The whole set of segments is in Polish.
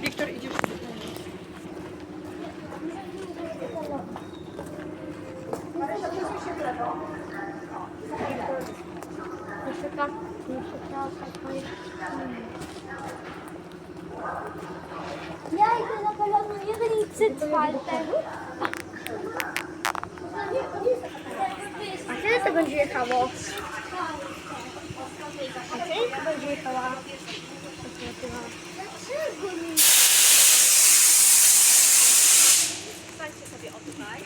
Wiktor, idziesz? Ja idę na balonu jeden i cytwalter. A kiedy to będzie jechało? A kiedy to będzie jechała? Dlaczego nie? Stańcie sobie o tutaj.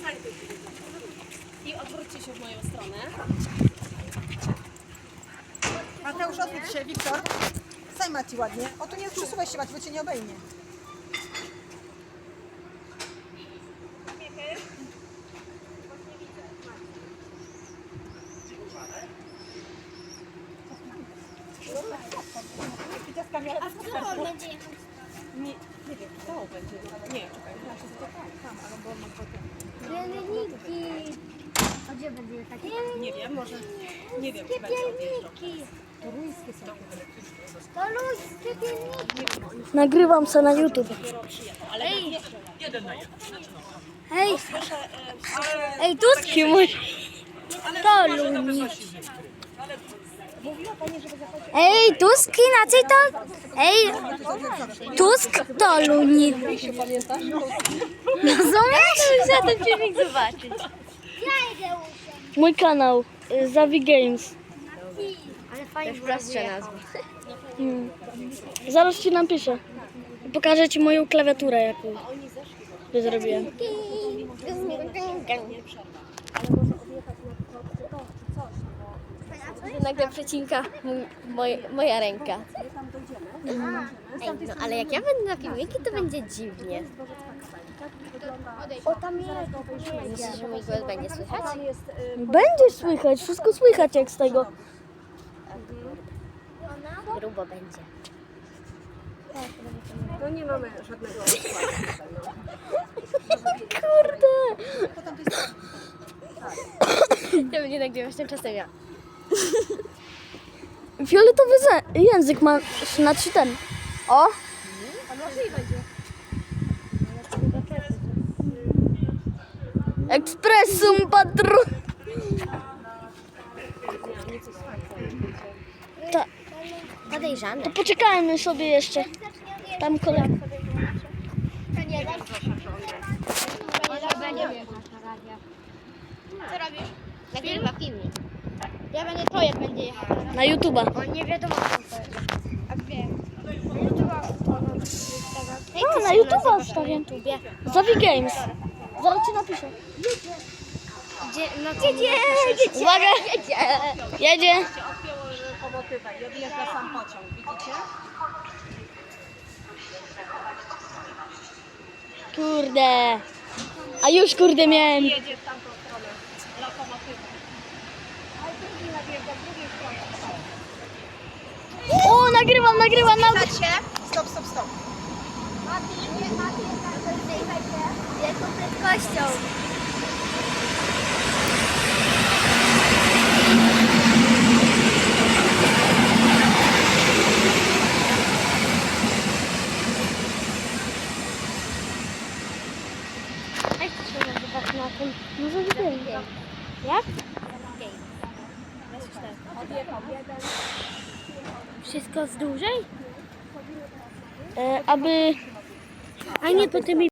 Stańcie I odwróćcie się w moją stronę. Mateusz, odwróć się, Wiktor. Stań Mati ładnie. O tu nie przesuwaj się Mati, bo cię nie obejmie. A kto on będzie jechał? Nie, nie wiem, kto będzie. Nie, czekaj, ja się to tam, ale bo mam potem. Pielniki. Będzie jechać? Nie wiem, może. Nie wiem, czy będzie odjeżdżał. Pielniki. To luźskie są. To luźskie pielniki. Nagrywam se na YouTube. Ej. Hej. Ej, Tuski mój. To luni. Ej, Tuski, na co to? Ej, Tusk to luni. Rozumiesz? Chcę ten filmik zobaczyć. Mój kanał, y, Zawi Games. Ale fajnie prostsza nazwa. Mm. Zaraz ci napiszę. Pokażę ci moją klawiaturę, jaką by zrobiłem. Nagle przecinka moj, moja ręka. Ej, no ale jak ja będę na filmiki, to będzie dziwnie. O, tam jest. Myślisz, że mój głos będzie słychać? Będzie słychać, wszystko słychać jak z tego. Grubo będzie. No nie mamy żadnego Kurde! Ja będzie nagrywać tymczasem ja. Fioletowy język ma na trzy ten. O! Ekspresum patru... Ta, Podejrzane. to poczekajmy sobie jeszcze. Tam kolega. Co robisz? Nagrywa filmik. Ja będę to, jak będzie jechał. Na YouTube'a. On nie wiadomo, co to jest. A gdzie? Na YouTube'a. A, na YouTube'a wstawiam. Zawi Games. Zaraz ci napiszę. Gdzie? No Jedzie, jedzie. Uwaga! Jedzie! lokomotywę i odjeżdża sam pociąg, widzicie? Kurde. A już kurde miałem. Jedzie w tamtą stronę lokomotywa. O, nagrywam, nagrywam. Nag... Stop, stop, stop. Jaką prędkością? Jak to się nazywa na tym? No Games. Jak? Wszystko z dłużej? E, aby... A nie, po